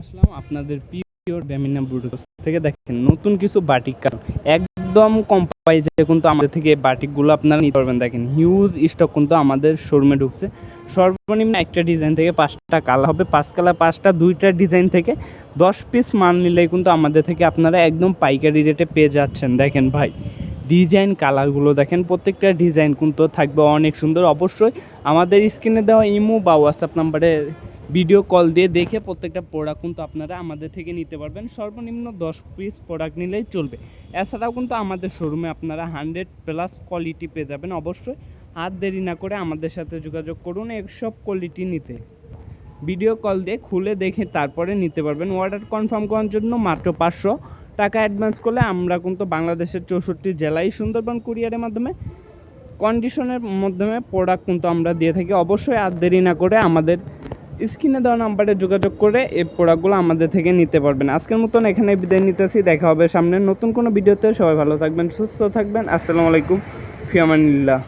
আসলাম আপনাদের পিওর ব্যামিনা ব্রুডোস থেকে। দেখেন, নতুন কিছু বাটিক একদম কম কিন্তু আমাদের থেকে বাটিকগুলো আপনারা নিতে পারবেন। দেখেন হিউজ স্টক কিন্তু আমাদের শোরুমে ঢুকছে। সর্বনিম্ন একটা ডিজাইন থেকে পাঁচটা হবে। পাঁচ কালার, পাঁচটা, দুইটা ডিজাইন থেকে দশ পিস মাল নিলেই কিন্তু আমাদের থেকে আপনারা একদম পাইকারি রেটে পেয়ে যাচ্ছেন। দেখেন ভাই ডিজাইন কালারগুলো দেখেন, প্রত্যেকটা ডিজাইন কিন্তু থাকবে অনেক সুন্দর। অবশ্যই আমাদের স্ক্রিনে দেওয়া ইমো বা হোয়াটসঅ্যাপ নাম্বারে ভিডিও কল দিয়ে দেখে প্রত্যেকটা প্রোডাক্ট কিন্তু আপনারা আমাদের থেকে নিতে পারবেন। সর্বনিম্ন দশ পিস প্রোডাক্ট নিলেই চলবে। এছাড়াও কিন্তু আমাদের শোরুমে আপনারা হান্ড্রেড প্লাস কোয়ালিটি পেয়ে যাবেন অবশ্যই। আর দেরি না করে আমাদের সাথে যোগাযোগ করুন এসব কোয়ালিটি নিতে। ভিডিও কল দিয়ে খুলে দেখে তারপরে নিতে পারবেন। অর্ডার কনফার্ম করার জন্য মাত্র পাঁচশো টাকা অ্যাডভান্স করলে আমরা কিন্তু বাংলাদেশের চৌষট্টি জেলায় সুন্দরবন কুরিয়ারের মাধ্যমে কন্ডিশনের মাধ্যমে প্রোডাক্ট কিন্তু আমরা দিয়ে থাকি। অবশ্যই আর দেরি না করে আমাদের স্ক্রিনে দেওয়া নাম্বারে যোগাযোগ করে এই প্রোডাক্টগুলো আমাদের থেকে নিতে পারবেন। আজকের মতন এখানে বিদায় নিতেছি, দেখা হবে সামনে নতুন কোনো ভিডিওতে। সবাই ভালো থাকবেন, সুস্থ থাকবেন। আসসালামু আলাইকুম, ফিয়ামানিল্লাহ।